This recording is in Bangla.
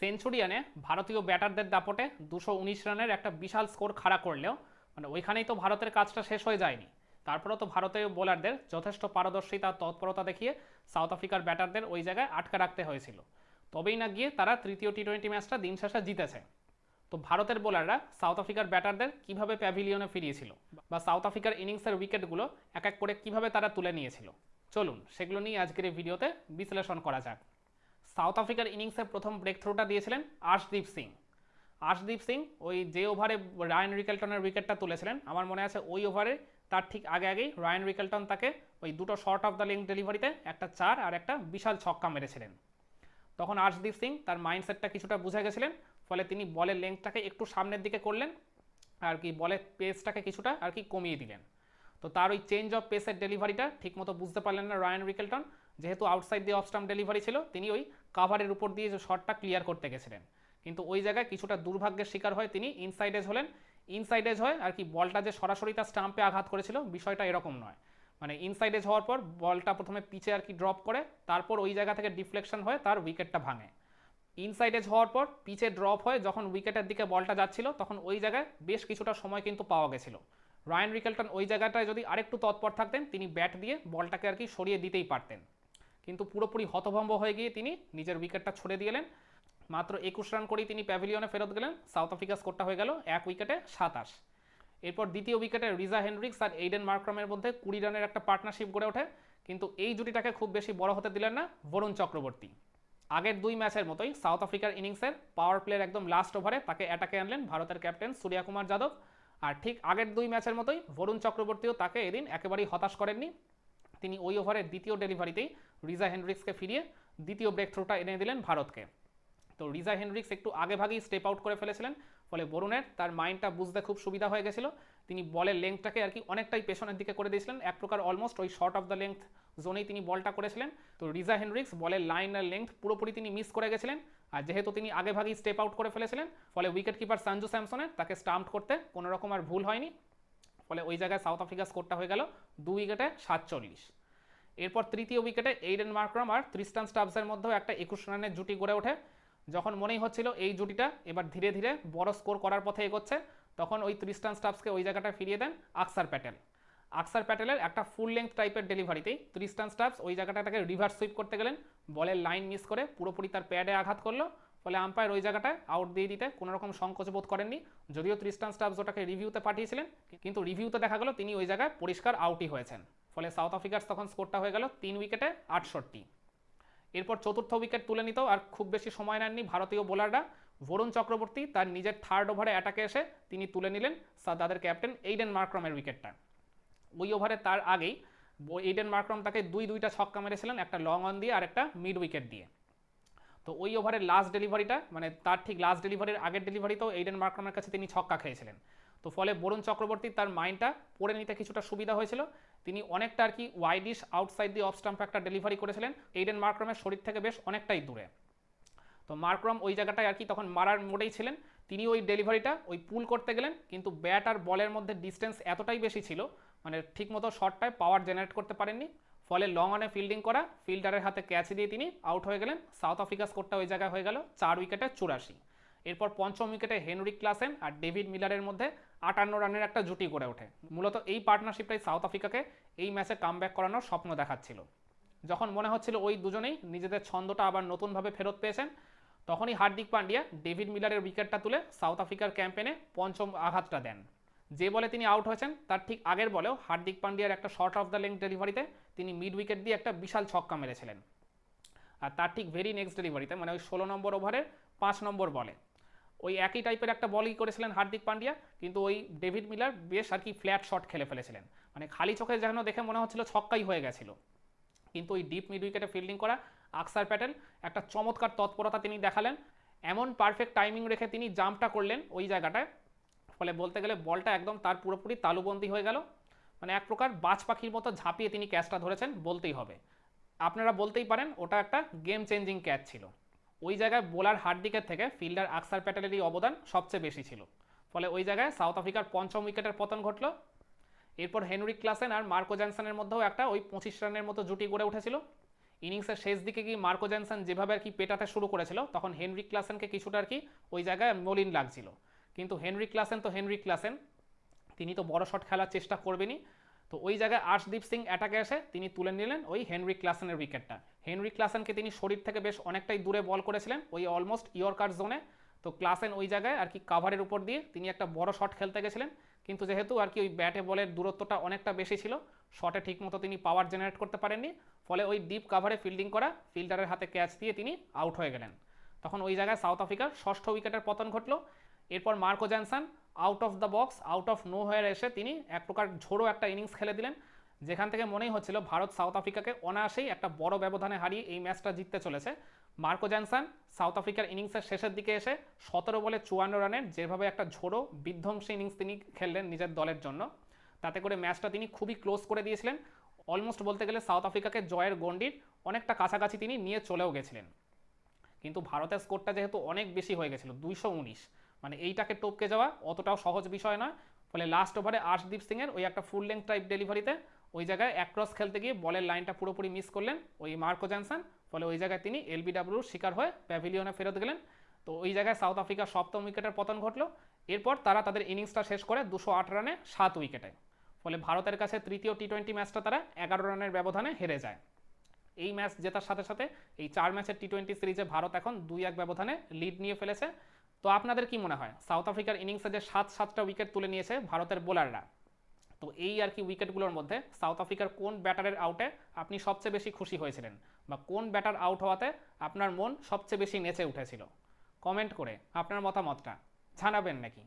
সেঞ্চুরিয়ানে ভারতীয় ব্যাটারদের দাপটে দুশো রানের একটা বিশাল স্কোর খাড়া করলেও মানে ওইখানেই তো ভারতের কাজটা শেষ হয়ে যায়নি। তারপরেও তো ভারতীয় বোলারদের যথেষ্ট পারদর্শিতা, তৎপরতা দেখিয়ে সাউথ আফ্রিকার ব্যাটারদের ওই জায়গায় আটকে রাখতে হয়েছিল। তবেই না গিয়ে তারা তৃতীয় টি টোয়েন্টি ম্যাচটা দিন শেষে জিতেছে। তো ভারতের বোলাররা সাউথ আফ্রিকার ব্যাটারদের কীভাবে প্যাভিলিয়নে ফিরিয়েছিল বা সাউথ আফ্রিকার ইনিংসের উইকেটগুলো এক এক করে কীভাবে তারা তুলে নিয়েছিল? চলুন, সেগুলো নিয়ে আজকের এই ভিডিওতে বিশ্লেষণ করা যাক। সাউথ আফ্রিকার ইনিংসে প্রথম ব্রেক থ্রোটা দিয়েছিলেন আর্শদীপ সিং। আর্শদীপ সিং ওই যে ওভারে রায়ান রিকেলটনের উইকেটটা তুলেছিলেন। আমার মনে আছে ওই ওভারে তার ঠিক আগে আগেই রায়ান রিকেলটন তাকে ওই দুটো শর্ট অফ দ্য লেন্থ ডেলিভারিতে একটা চার আর একটা বিশাল ছক্কা মেরেছিলেন। তখন আর্শদীপ সিং তার মাইন্ডসেটটা কিছুটা বুঝে গেছিলেন, ফলে তিনি বলের লেংথটাকে একটু সামনের দিকে করলেন আর কি বলের পেসটাকে কিছুটা আর কি কমিয়ে দিলেন। তো তার ওই চেঞ্জ অফ পেসের ডেলিভারিটা ঠিকমতো বুঝতে পারলেন না রায়ান রিকেলটন। যেহেতু আউটসাইড দিয়ে অফস্টাম্প ডেলিভারি ছিল, তিনি ওই কাভারের উপর দিয়ে যে শটটা ক্লিয়ার করতে গেছিলেন। কিন্তু ওই জায়গায় কিছুটা দুর্ভাগ্যের শিকার হয় তিনি ইনসাইড এজ হলেন। ইনসাইড এজ হয়ে আর কি বলটা যে সরাসরি তার স্টাম্পে আঘাত করেছিল, বিষয়টা এরকম নয়। মানে ইনসাইড এজ হওয়ার পর বলটা প্রথমে পিচে আর কি ড্রপ করে, তারপর ওই জায়গা থেকে ডিফ্লেকশন হয়ে তার উইকেটটা ভাঙে। ইনসাইড এজ হওয়ার পর পিচে ড্রপ হয়ে যখন উইকেটের দিকে বলটা যাচ্ছিল, তখন ওই জায়গায় বেশ কিছুটা সময় কিন্তু পাওয়া গেছিল। রায়ান রিকেলটন ওই জায়গাটায় যদি আরেকটু তৎপর থাকতেন, তিনি ব্যাট দিয়ে বলটাকে আর কি সরিয়ে দিতেই পারতেন। কিন্তু পুরোপুরি হতভম্ব হয়ে গিয়ে তিনি নিজের উইকেটটা ছড়ে দিলেন মাত্র একুশ রান করেই তিনি প্যাভিলিয়নে ফেরত গেলেন। সাউথ আফ্রিকা স্কোরটা হয়ে গেল এক উইকেটে সাতাশ। এরপর দ্বিতীয় উইকেটে রিজা হেনরিক্স আর এইডেন মার্ক্রমের মধ্যে কুড়ি রানের একটা পার্টনারশিপ গড়ে ওঠে। কিন্তু এই জুটিটাকে খুব বেশি বড় হতে দিলেন না বরুণ চক্রবর্তী। আগের দুই ম্যাচের মতোই সাউথ আফ্রিকার ইনিংসের পাওয়ার প্লের একদম লাস্ট ওভারে তাকে অ্যাটাকে আনলেন ভারতের ক্যাপ্টেন সূর্যা কুমার যাদব। আর ঠিক আগের দুই ম্যাচের মতোই বরুণ চক্রবর্তীও তাকে এদিন একেবারেই হতাশ করেননি। তিনি ওই ওভারের দ্বিতীয় ডেলিভারিতেই রিজা হেনরিক্সকে ফিরিয়ে দ্বিতীয় ব্রেক থ্রোটা এনে দিলেন ভারতকে। তো রিজা হেনরিক্স একটু আগে ভাগেই স্টেপ আউট করে ফেলেছিলেন, ফলে বরুণের তার মাইন্ডটা বুঝতে খুব সুবিধা হয়ে গেছিল। তিনি বলের লেংথটাকে আর কি অনেকটাই পেছনের দিকে করে দিয়েছিলেন, এক প্রকার অলমোস্ট ওই শর্ট অফ দ্য লেংথ জোনেই তিনি বলটা করেছিলেন। তো রিজা হেনরিক্স বলের লাইন আর লেংথ পুরোপুরি তিনি মিস করে গেছিলেন, আর যেহেতু তিনি আগে ভাগেই স্টেপ আউট করে ফেলেছিলেন, ফলে উইকেট কিপার সঞ্জু স্যামসনের তাকে স্টাম্প করতে কোনো রকম আর ভুল হয়নি। ফলে ওই জায়গায় সাউথ আফ্রিকা স্কোরটা হয়ে গেল দু উইকেটে সাতচল্লিশ। এরপর তৃতীয় উইকেটে এইডেন মার্ক্রম আর ত্রিস্টান স্টাবসের মধ্যেও একটা একুশ রানের জুটি গড়ে ওঠে। যখন মনেই হচ্ছিল এই জুটিটা এবার ধীরে ধীরে বড় স্কোর করার পথে এগোচ্ছে, তখন ওই ত্রিস্টান স্টাফসকে ওই জায়গাটা ফিরিয়ে দেন আকসার প্যাটেল আকসার প্যাটেলের একটা ফুল লেন্থ টাইপের ডেলিভারিতেই ত্রিস্টান স্টাফস ওই জায়গাটা তাকে রিভার্স সুইপ করতে গেলেন। বলের লাইন মিস করে পুরোপুরি তার প্যাডে আঘাত করল। ফলে আম্পায়ার ওই জায়গাটায় আউট দিয়ে দিতে কোনো রকম সংকোচ বোধ করেননি। যদিও ত্রিস্টান স্টাফস ওটাকে রিভিউতে পাঠিয়েছিলেন, কিন্তু রিভিউতে দেখা গেল তিনি ওই জায়গায় পরিষ্কার আউটই হয়েছেন। ফলে সাউথ আফ্রিকার তখন স্কোরটা হয়ে গেল তিন উইকেটে আটষট্টি। এরপর চতুর্থ উইকেট তুলে নিতেও আর খুব বেশি সময় নেননি ভারতীয় বোলাররা বরুণ চক্রবর্তী তার নিজের থার্ড ওভারে অ্যাটাকে এসে তিনি তুলে নিলেন তাদের ক্যাপ্টেন এইডেন মার্ক্রমের উইকেটটা ওই ওভারে তার আগেই এইডেন মার্ক্রম তাকে দুই দুইটা ছক্কা মেরেছিলেন, একটা লং অন দিয়ে আর একটা মিড উইকেট দিয়ে। তো ওই ওভারের লাস্ট ডেলিভারিটা মানে তার ঠিক লাস্ট ডেলিভারির আগের ডেলিভারিতেও এইডেন মার্ক্রমের কাছে তিনি ছক্কা খেয়েছিলেন। তো ফলে বরুণ চক্রবর্তী তার মাইন্ডটা পড়ে নিতে কিছুটা সুবিধা হয়েছিল। তিনি অনেকটা আর কি ওয়াইডিশ আউটসাইড দিয়ে অফ স্টাম্প একটা ডেলিভারি করেছিলেন। এইডেন মার্ক্রমের শরীর থেকে বেশ অনেকটাই দূরে। তো মার্ক্রম ওই জায়গাটায় আর কি তখন মারার মোডেই ছিলেন। তিনি ওই ডেলিভারিটা ওই পুল করতে গেলেন, কিন্তু ব্যাট আর বলের মধ্যে ডিস্টেন্স এতটাই বেশি ছিল মানে ঠিকমতো শটটায় পাওয়ার জেনারেট করতে পারেননি। ফলে লং অনে ফিল্ডিং করা ফিল্ডারের হাতে ক্যাচ দিয়ে তিনি আউট হয়ে গেলেন। সাউথ আফ্রিকা স্কোরটা ওই জায়গায় হয়ে গেল, চার উইকেটে চুরাশি। এরপর পঞ্চম উইকেটে হেনরিক ক্লাসেন আর ডেভিড মিলারের মধ্যে আটান্ন রানের একটা জুটি গড়ে ওঠে। মূলত এই পার্টনারশিপটাই সাউথ আফ্রিকাকে এই ম্যাচে কামব্যাক করানোর স্বপ্ন দেখাচ্ছিল। যখন মনে হচ্ছিল ওই দুজনেই নিজেদের ছন্দটা আবার নতুনভাবে ফেরত পেয়েছেন, তখনই হার্দিক পান্ডিয়া ডেভিড মিলারের উইকেটটা তুলে সাউথ আফ্রিকার ক্যাম্পেনে পঞ্চম আঘাতটা দেন। যে বলে তিনি আউট হয়েছেন, তার ঠিক আগের বলেও হার্দিক পান্ডিয়ার একটা শর্ট অফ দ্য লেংথ ডেলিভারিতে তিনি মিড উইকেট দিয়ে একটা বিশাল ছক্কা মেরেছিলেন। আর তার ঠিক ভেরি নেক্সট ডেলিভারিতে মানে ওই ষোলো নম্বর ওভারের পাঁচ নম্বর বলে। ওই একই টাইপের একটা বলই করেছিলেন হার্দিক পান্ডিয়া, কিন্তু ওই ডেভিড মিলার বেশ আর কি ফ্ল্যাট শট খেলে ফেলেছিলেন। মানে খালি চোখে যেন দেখে মনে হচ্ছিল ছক্কাই হয়ে গেছিল। কিন্তু ওই ডিপ মিড উইকেটে ফিল্ডিং করা আকসার প্যাটেল একটা চমৎকার তৎপরতা তিনি দেখালেন। এমন পারফেক্ট টাইমিং রেখে তিনি জাম্পটা করলেন ওই জায়গাটায়। ফলে বলতে গেলে বলটা একদম তার পুরোপুরি তালুবন্দি হয়ে গেল। মানে এক প্রকার বাজ পাখির মতো ঝাঁপিয়ে তিনি ক্যাচটা ধরেছেন, বলতেই হবে। আপনারা বলতেই পারেন, ওটা একটা গেম চেঞ্জিং ক্যাচ ছিল। ওই জায়গায় বোলার হার্দিকের থেকে ফিল্ডার আকসার প্যাটেলেরই অবদান সবচেয়ে বেশি ছিল। ফলে ওই জায়গায় সাউথ আফ্রিকার পঞ্চম উইকেটের পতন ঘটল। এরপর হেনরিক ক্লাসেন আর মার্কো জ্যানসনের মধ্যেও একটা ওই পঁচিশ রানের মতো জুটি গড়ে উঠেছিল। ইনিংসের শেষ দিকে কি মার্কো জেনসন যেভাবে আর কি পেটাতে শুরু করেছিল, তখন হেনরি ক্লাসেনকে কিছুটা আর কি ওই জায়গায় মলিন লাগছিল। কিন্তু হেনরি ক্লাসেন তো হেনরি ক্লাসেন। তিনি তো বড় শট খেলার চেষ্টা করবেনই। তো ওই জায়গায় আর্শদীপ সিং অ্যাটাকে এসে তিনি তুলে নিলেন ওই হেনরি ক্লাসেনের উইকেটটা হেনরি ক্লাসেনকে তিনি শরীর থেকে বেশ অনেকটাই দূরে বল করেছিলেন ওই অলমোস্ট ইয়র্কার জোনে তো ক্লাসেন ওই জায়গায় আর কি কাভারের উপর দিয়ে তিনি একটা বড় শট খেলতে গেছিলেন। কিন্তু যেহেতু আর কি ওই ব্যাটে বলের দূরত্বটা অনেকটা বেশি ছিল শটে ঠিকমতো তিনি পাওয়ার জেনারেট করতে পারেননি। ফলে ওই ডিপ কাভারে ফিল্ডিং করা ফিল্ডারের হাতে ক্যাচ দিয়ে তিনি আউট হয়ে গেলেন। তখন ওই জায়গায় সাউথ আফ্রিকার ষষ্ঠ উইকেটের পতন ঘটলো। এরপর Marco Jansen out of the box out of no হয়ে এসে তিনি এক প্রকার ঝোড়ো একটা ইনিংস খেলে দিলেন। যেখান থেকে মনেই হচ্ছিল ভারত সাউথ আফ্রিকাকে অনায়াসেই একটা বড় ব্যবধানে হারিয়ে এই ম্যাচটা জিততে চলেছে। মার্কো জ্যানসন সাউথ আফ্রিকার ইনিংসের শেষের দিকে এসে সতেরো বলে চুয়ান্ন রানের যেভাবে একটা ঝোড়ো বিধ্বংসী ইনিংস তিনি খেললেন নিজের দলের জন্য। তাতে করে ম্যাচটা তিনি খুবই ক্লোজ করে দিয়েছিলেন। অলমোস্ট বলতে গেলে সাউথ আফ্রিকাকে জয়ের গণ্ডির অনেকটা কাছাকাছি তিনি নিয়ে চলেও গেছিলেন। কিন্তু ভারতের স্কোরটা যেহেতু অনেক বেশি হয়ে গেছিল, দুইশো উনিশ। মানে এইটাকে টপকে যাওয়া অতটাও সহজ বিষয় নয়। ফলে লাস্ট ওভারে আর্শদীপ সিংয়ের ওই একটা ফুল লেন্থ টাইপ ডেলিভারিতে ওই জায়গায় অ্যাক্রস খেলতে গিয়ে বলের লাইনটা পুরোপুরি মিস করলেন ওই মার্কো জনসন ফলে ওই জায়গায় তিনি এলবিডাব্লিউর শিকার হয়ে প্যাভিলিয়নে ফেরত গেলেন। তো ওই জায়গায় সাউথ আফ্রিকার সপ্তম উইকেটের পতন ঘটলো। এরপর তারা তাদের ইনিংসটা শেষ করে দুশো আট রানে সাত উইকেটে ফলে ভারতের কাছে তৃতীয় টি টোয়েন্টি ম্যাচটা তারা এগারো রানের ব্যবধানে হেরে যায়। এই ম্যাচ জেতার সাথে সাথে এই চার ম্যাচের টি টোয়েন্টি সিরিজে ভারত এখন দুই এক ব্যবধানে লিড নিয়ে ফেলেছে। তো আপনাদের কি মনে হয়? সাউথ আফ্রিকার ইনিংসে যে সাত, সাতটা উইকেট তুলে নিয়েছে ভারতের বোলাররা তো এই আর কি উইকেটগুলোর মধ্যে সাউথ আফ্রিকার কোন ব্যাটারের আউটে আপনি সবচেয়ে বেশি খুশি হয়েছিলেন? বা কোন ব্যাটার আউট হওয়াতে আপনার মন সবচেয়ে বেশি নেচে উঠেছিল? কমেন্ট করে আপনার মতামতটা জানাবেন নাকি?